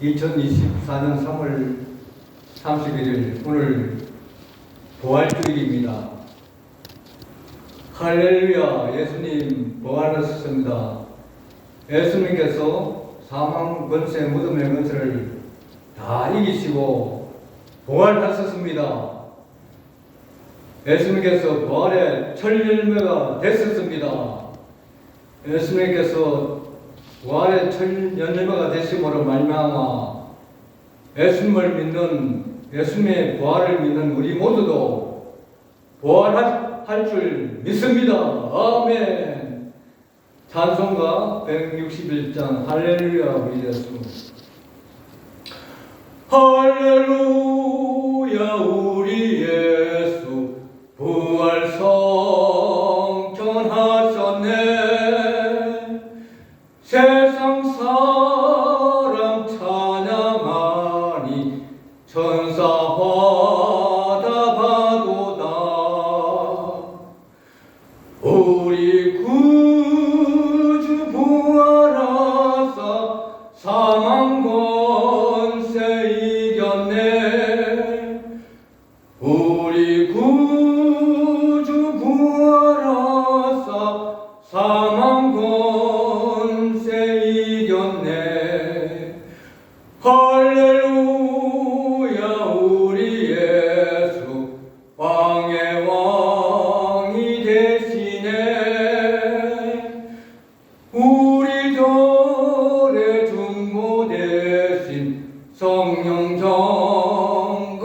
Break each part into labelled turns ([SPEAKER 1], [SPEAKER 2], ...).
[SPEAKER 1] 2024년 3월 31일 오늘 부활주일입니다. 할렐루야 예수님 부활하셨습니다. 예수님께서 사망 권세 무덤의 권세를 다 이기시고 부활하셨습니다. 예수님께서 부활의 철열매가 됐었습니다. 예수님께서 부활의 철열매가 되심으로 말미암아 예수님을 믿는 예수님의 부활을 믿는 우리 모두도 부활할 줄 믿습니다. 아멘. 찬송가 161장 할렐루야 우리 예수. 할렐루야 우리 예수 부활 성령 점거하시네.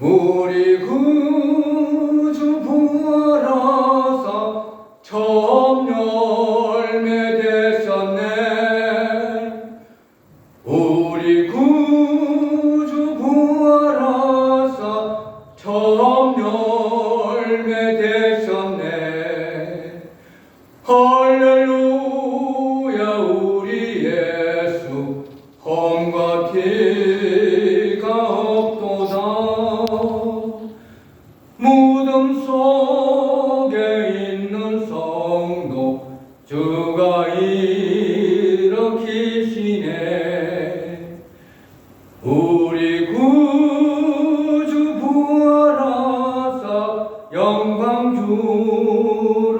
[SPEAKER 1] 우리 구주 부활 주가 일으키시네. 우리 구주 부활하사 영광 주로